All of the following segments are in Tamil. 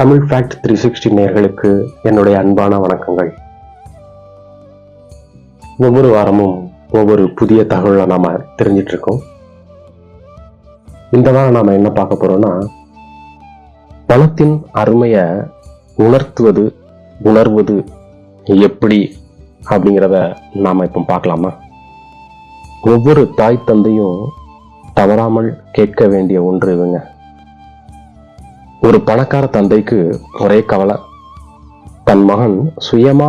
தமிழ் ஃபேக்ட் த்ரீ சிக்ஸ்டி நேர்களுக்கு என்னுடைய அன்பான வணக்கங்கள். ஒவ்வொரு வாரமும் ஒவ்வொரு புதிய தகவலை நாம் தெரிஞ்சிட்டு இருக்கோம் இந்த வாரம் நாம் என்ன பார்க்க போறோம்னா பணத்தின் அருமையை உணர்த்துவது உணர்வது எப்படி அப்படிங்கிறத நாம இப்போ பார்க்கலாமா? ஒவ்வொரு தாய் தந்தையும் தவறாமல் கேட்க வேண்டிய ஒன்று இதுங்க. ஒரு பணக்கார தந்தைக்கு ஒரே கவலை. தன் மகன் சுயமா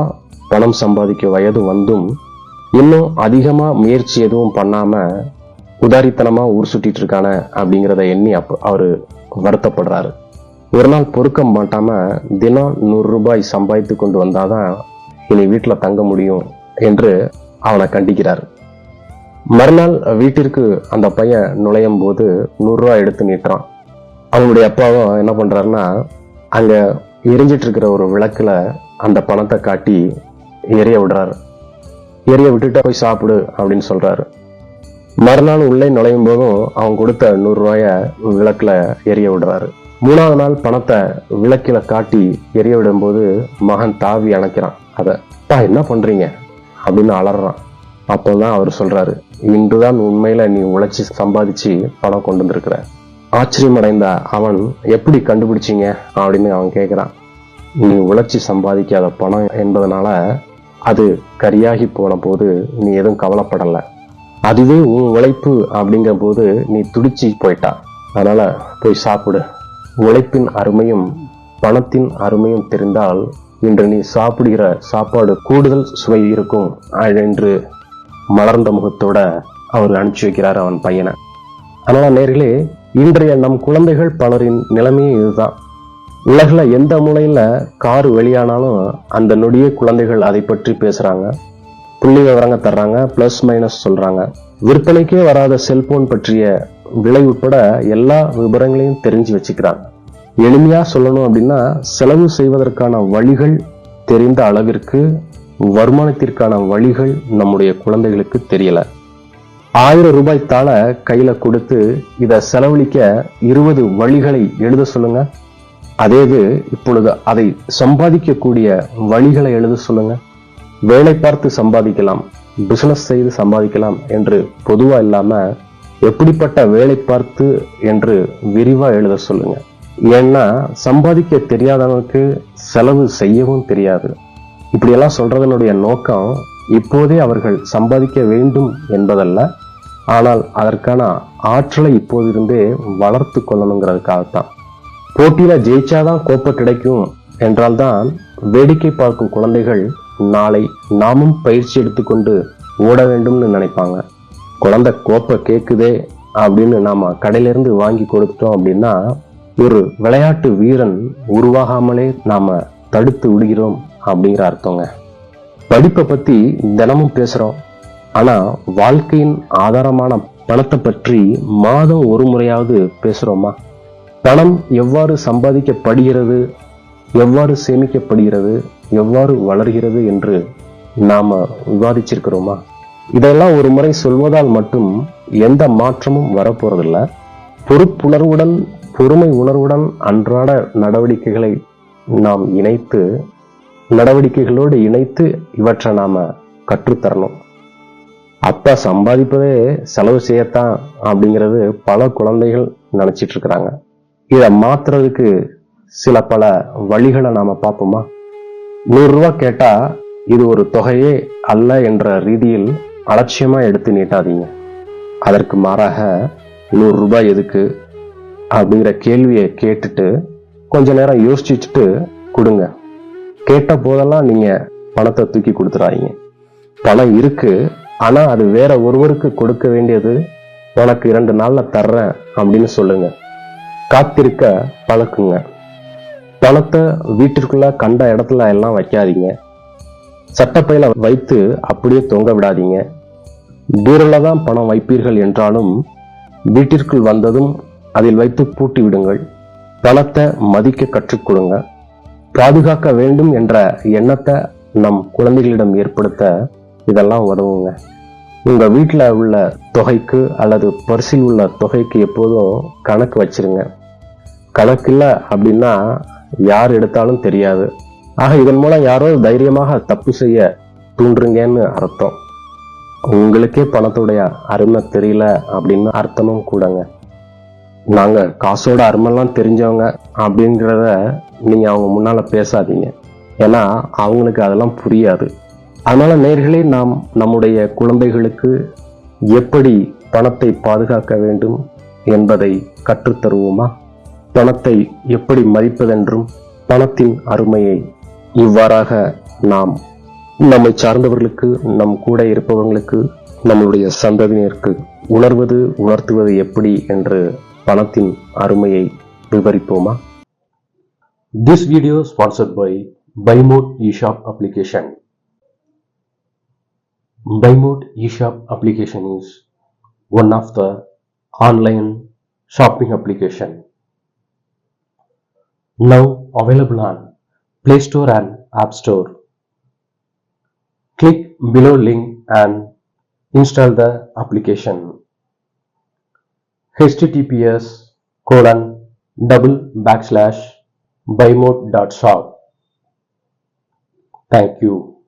பணம் சம்பாதிக்க வயது வந்தும் இன்னும் அதிகமா முயற்சி எதுவும் பண்ணாம உதாரித்தனமா ஊர் சுட்டிட்டு இருக்கானே அப்படிங்கிறத எண்ணி அப்ப அவரு வருத்தப்படுறாரு. ஒரு நாள் பொறுக்க மாட்டாம தினம் நூறு ரூபாய் சம்பாதித்து கொண்டு வந்தாதான் இனி வீட்டில் தங்க முடியும் என்று அவனை கண்டிக்கிறார். மறுநாள் வீட்டிற்கு அந்த பையன் நுழையும் போது நூறுரூவா எடுத்து நீட்டுறான். அவங்களுடைய அப்பாவும் என்ன பண்ணுறாருன்னா அங்கே எரிஞ்சிட்டு இருக்கிற ஒரு விளக்கில் அந்த பணத்தை காட்டி எரிய விடுறாரு. எரிய விட்டுட்டு போய் சாப்பிடு அப்படின்னு சொல்கிறாரு மறுநாள் உள்ளே நுழையும் போதும் அவன் கொடுத்த நூறு விளக்கில் எரிய விடுறாரு. மூணாவது நாள் பணத்தை விளக்கில் காட்டி எரிய விடும்போது மகன் தாவி அணைக்கிறான். அதை "அப்பா என்ன பண்ணுறீங்க அப்படின்னு அலறான். அப்போ தான் அவர் சொல்றாரு இன்றுதான் உண்மையில் நீ உழைச்சி சம்பாதிச்சு பணம் கொண்டு வந்திருக்கிற. ஆச்சரியமடைந்த அவன் எப்படி கண்டுபிடிச்சீங்க? அப்படின்னு அவன் கேட்குறான் நீ உழைச்சி சம்பாதிக்காத பணம் என்பதனால அது கரியாகி போன போது நீ எதுவும் கவலைப்படலை. அதுவே உன் உழைப்பு அப்படிங்கிற போது நீ துடிச்சு போயிட்டா. அதனால் போய் சாப்பிடு. உழைப்பின் அருமையும் பணத்தின் அருமையும் தெரிந்தால் இன்று நீ சாப்பிடுகிற சாப்பாடு கூடுதல் சுவை இருக்கும் என்று மலர்ந்த முகத்தோட அவர் அனுப்பிச்சு வைக்கிறார் அவன் பையனை. அதனால் நேர்களே இன்றைய நம் குழந்தைகள் பலரின் நிலைமையும் இதுதான். உலகில் எந்த மூலையில் கார் வெளியானாலும் அந்த நொடியே குழந்தைகள் அதை பற்றி பேசுகிறாங்க புள்ளி விவரங்க தர்றாங்க ப்ளஸ் மைனஸ் சொல்கிறாங்க விற்பனைக்கே வராத செல்போன் பற்றிய விலை உட்பட எல்லா விவரங்களையும் தெரிஞ்சு வச்சுக்கிறாங்க. எளிமையாக சொல்லணும் அப்படின்னா செலவு செய்வதற்கான வழிகள் தெரிந்த அளவிற்கு வருமானத்திற்கான வழிகள் நம்முடைய குழந்தைகளுக்கு தெரியலை. ஆயிரம் ரூபாய் தாள கையில கொடுத்து இத செலவழிக்க இருபது வழிகளை எழுத சொல்லுங்க. அதே இது இப்பொழுது அதை சம்பாதிக்கக்கூடிய வழிகளை எழுத சொல்லுங்க. வேலை பார்த்து சம்பாதிக்கலாம் பிசினஸ் செய்து சம்பாதிக்கலாம் என்று பொதுவா இல்லாம எப்படிப்பட்ட வேலை பார்த்து என்று விரிவா எழுத சொல்லுங்க. ஏன்னா சம்பாதிக்க தெரியாதவனுக்கு செலவு செய்யவும் தெரியாது. இப்படியெல்லாம் சொல்றதனுடைய நோக்கம் இப்போதே அவர்கள் சம்பாதிக்க வேண்டும் என்பதல்ல. ஆனால் அதற்கான ஆற்றலை இப்போதிருந்தே வளர்த்து கொள்ளணுங்கிறதுக்காகத்தான். போட்டியில் ஜெயிச்சாதான் கோப்பை கிடைக்கும் என்றால்தான் வேடிக்கை பார்க்கும் குழந்தைகள் நாளை நாமும் பயிற்சி எடுத்துக்கொண்டு ஓட வேண்டும்னு நினைப்பாங்க. குழந்தை கோப்பை கேட்குதே அப்படின்னு நாம் கடையிலிருந்து வாங்கி கொடுத்துட்டோம் அப்படின்னா ஒரு விளையாட்டு வீரன் உருவாகாமலே நாம் தடுத்து விடுகிறோம் அப்படிங்கிற அர்த்தங்க. படிப்பை பத்தி தினமும் பேசுறோம். ஆனா வாழ்க்கையின் ஆதாரமான பணத்தை பற்றி மாதம் ஒரு முறையாவது பேசுறோமா? பணம் எவ்வாறு சம்பாதிக்கப்படுகிறது? எவ்வாறு சேமிக்கப்படுகிறது? எவ்வாறு வளர்கிறது என்று நாம விவாதிச்சிருக்கிறோமா? இதெல்லாம் ஒரு முறை சொல்வதால் மட்டும் எந்த மாற்றமும் வரப்போறதில்ல. பொறுப்புணர்வுடன் பொறுமை உணர்வுடன் அன்றாட நடவடிக்கைகளை நாம் இணைத்து நடவடிக்கைகளோடு இணைத்து இவற்றை நாம் கற்றுத்தரணும். அப்பா சம்பாதிப்பதே செலவு செய்யத்தான் அப்படிங்கிறது பல குழந்தைகள் நினச்சிட்டு இருக்கிறாங்க. இதை மாத்துறதுக்கு சில பல வழிகளை நாம் பார்ப்போமா? நூறுரூவா கேட்டால் இது ஒரு தொகையே அல்ல என்ற ரீதியில் அலட்சியமாக எடுத்து நீட்டாதீங்க. அதற்கு மாறாக நூறு ரூபாய் எதுக்கு அப்படிங்கிற கேள்வியை கேட்டுட்டு கொஞ்ச நேரம் யோசிச்சுட்டு கொடுங்க. கேட்ட போதெல்லாம் நீங்க பணத்தை தூக்கி கொடுத்துறாதீங்க. பணம் இருக்கு ஆனா அது வேற ஒருவருக்கு கொடுக்க வேண்டியது உனக்கு இரண்டு நாள்ல தர்றேன் அப்படின்னு சொல்லுங்க. காத்திருக்க பழக்குங்க. பணத்தை வீட்டிற்குள்ள கண்ட இடத்துல எல்லாம் வைக்காதீங்க. சட்டப்பையில வைத்து அப்படியே தொங்க விடாதீங்க. தூரில் தான் பணம் வைப்பீர்கள் என்றாலும் வீட்டிற்குள் வந்ததும் அதில் வைத்து பூட்டி விடுங்கள். பணத்தை மதிக்க கற்றுக் கொடுங்க. பாதுகாக்க வேண்டும் என்ற எண்ணத்தை நம் குழந்தைகளிடம் ஏற்படுத்த இதெல்லாம் உதவுங்க. உங்கள் வீட்டில் உள்ள தொகைக்கு அல்லது பர்சில் உள்ள தொகைக்கு எப்போதும் கணக்கு வச்சிருங்க. கணக்கு இல்லை அப்படின்னா யார் எடுத்தாலும் தெரியாது. ஆக இதன் மூலம் யாரோ தைரியமாக தப்பு செய்ய தூண்டுறீங்கன்னு அர்த்தம். உங்களுக்கே பணத்துடைய அருமை தெரியல அப்படின்னு அர்த்தமும் கூடங்க. நாங்கள் காசோட அருமெல்லாம் தெரிஞ்சவங்க அப்படிங்கிறத நீங்கள் அவங்க முன்னால் பேசாதீங்க. ஏன்னா அவங்களுக்கு அதெல்லாம் புரியாது. அதனால் நேர்களே நாம் நம்முடைய குழந்தைகளுக்கு எப்படி பணத்தை பாதுகாக்க வேண்டும் என்பதை கற்றுத்தருவோமா? பணத்தை எப்படி மதிப்பதென்றும் பணத்தின் அருமையை இவ்வாறாக நாம் நம்மை சார்ந்தவர்களுக்கு நம் கூட இருப்பவர்களுக்கு நம்மளுடைய சந்ததியினருக்கு உணர்வது உணர்த்துவது எப்படி என்று பணத்தின் அருமையை விவரிப்போமா this video sponsored by Buymote eShop application Buymote eShop application is one of the online shopping application now available on Play Store and App Store. Click below link and install the application. https colon double backslash buymote.shop. Thank you.